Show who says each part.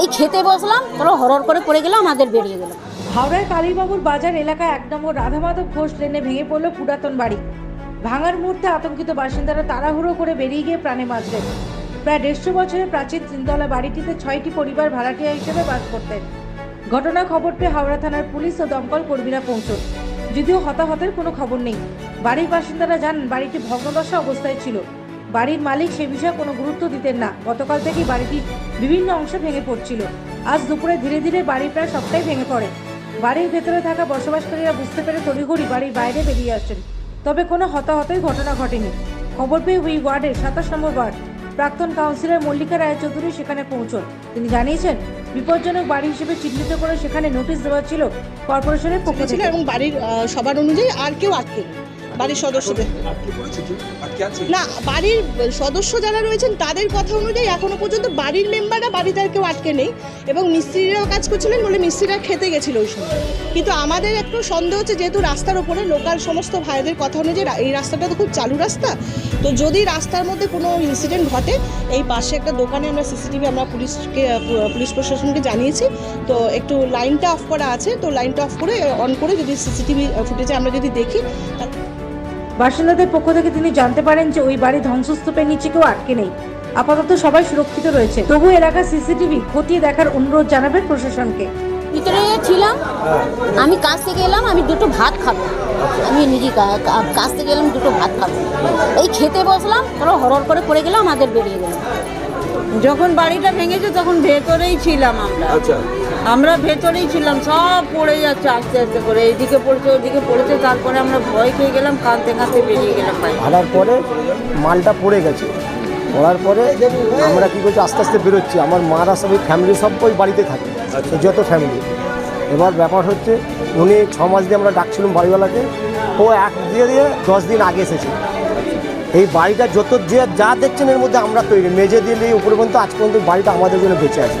Speaker 1: এই খেতে বসলাম তাহলে হরর করে পড়ে গেল আমাদের বেরিয়ে গেল।
Speaker 2: হাওড়ার কালীবাবুর বাজার এলাকায় এক নম্বর রাধামাধব ঘোষ লেনে ভেঙে পড়ল পুরাতন বাড়ি। ভাঙার মুহূর্তে আতঙ্কিত বাসিন্দারা তাড়াহুড়ো করে বেরিয়ে গিয়ে প্রাণে বাঁচলেন। প্রায় দেড়শো বছরের প্রাচীন তিনতলা বাড়িটিতে ছয়টি পরিবার ভাড়াটিয়া হিসেবে বাস করতেন। ঘটনা খবর পেয়ে হাওড়া থানার পুলিশ ও দমকল কর্মীরা পৌঁছন। যদিও হতাহতের কোনো খবর নেই। বাড়ির বাসিন্দারা জানান, বাড়িটি ভগ্নদশা অবস্থায় ছিল। বাড়ির মালিক সে বিষয়ে কোনো গুরুত্ব দিতেন না। গতকাল থেকেই বাড়িটির বিভিন্ন অংশ ভেঙে পড়ছিল। আজ দুপুরে ধীরে ধীরে বাড়ির প্রায় সবটাই ভেঙে পড়ে। বাড়ির ভেতরে থাকা বসবাসকারীরা বুঝতে পেরে তড়িঘড়ি বাড়ির বাইরে বেরিয়ে আসছেন। তবে কোনো হতাহতের ঘটনা ঘটেনি। খবর পেয়ে ওই ওয়ার্ডের সাতাশ নম্বর ওয়ার্ড প্রাক্তন কাউন্সিলর মল্লিকা রায়চৌধুরী সেখানে পৌঁছন। তিনি জানিয়েছেন বিপজ্জনক বাড়ি হিসেবে চিহ্নিত করে সেখানে নোটিশ দেওয়া ছিল কর্পোরেশনের পক্ষ
Speaker 3: ছিল
Speaker 2: থেকে।
Speaker 3: এবং বাড়ির সবার অনুযায়ী আর কেউ আটকে বাড়ির সদস্যদের। না বাড়ির সদস্য যারা রয়েছেন তাদের কথা অনুযায়ী এখনও পর্যন্ত বাড়ির মেম্বাররা বাড়িতে আর কেউ আটকে নেই এবং মিস্ত্রিরাও কাজ করছিলেন বলে মিস্ত্রিরা খেতে গেছিল ওই সময়। কিন্তু আমাদের একটু সন্দেহ হচ্ছে যেহেতু রাস্তার ওপরে লোকাল সমস্ত ভাইদের কথা অনুযায়ী এই রাস্তাটা তো খুব চালু রাস্তা তো যদি রাস্তার মধ্যে কোনো ইনসিডেন্ট ঘটে এই পাশে একটা দোকানে আমরা সিসিটিভি আমরা পুলিশকে পুলিশ প্রশাসনকে জানিয়েছি তো একটু লাইনটা অফ করা আছে তো লাইনটা অফ করে অন করে যদি সিসিটিভি ফুটেজে আমরা যদি দেখি
Speaker 2: বাসিন্দাদের পক্ষ থেকে তিনি জানতে পারেন যে ওই বাড়ি ধ্বংসস্তূপের নিচে কেউ আটকে নেই। আপাতত সবাই সুরক্ষিত রয়েছে। তবু এলাকার সিসিটিভি খতিয়ে দেখার অনুরোধ জানাবেন প্রশাসনকে।
Speaker 1: ভিতরে ছিলাম। আমি কাজ থেকে এলাম আমি দুটো ভাত খাব। আমি নিজে কাজ থেকে এলাম দুটো ভাত খাব। এই খেতে বসলাম তাহলে হরর করে পড়ে গেলাম আমাদের বেরিয়ে গেল।
Speaker 4: যখন বাড়িটা ভেঙেছে তখন ভেতরেই ছিলাম আমরা।
Speaker 5: আচ্ছা।
Speaker 4: আমরা ভেতরেই ছিলাম সব পড়ে যাচ্ছে আস্তে আস্তে করে। এইদিকে পড়েছে ওইদিকে পড়েছে তারপরে আমরা ভয় খেয়ে গেলাম কাঁদতে কাঁদতে বেরিয়ে গেলাম বাইরে
Speaker 6: ভাড়ার পরে মালটা পড়ে গেছে। পড়ার পরে আমরা কী করছি আস্তে আস্তে বেরোচ্ছি। আমার মারা সব ফ্যামিলি সব ওই বাড়িতে থাকে যত ফ্যামিলি এবার ব্যাপার হচ্ছে উনি ছ মাস দিয়ে আমরা ডাকছিলাম বাড়িওয়ালাকে। ও এক দিয়ে দিয়ে দশ দিন আগে এসেছে। এই বাড়িটা যত যে যা দেখছেন এর মধ্যে আমরা তৈরি। মেজে নিয়ে উপরে পর্যন্ত আজ পর্যন্ত বাড়িটা আমাদের জন্য বেঁচে আছে।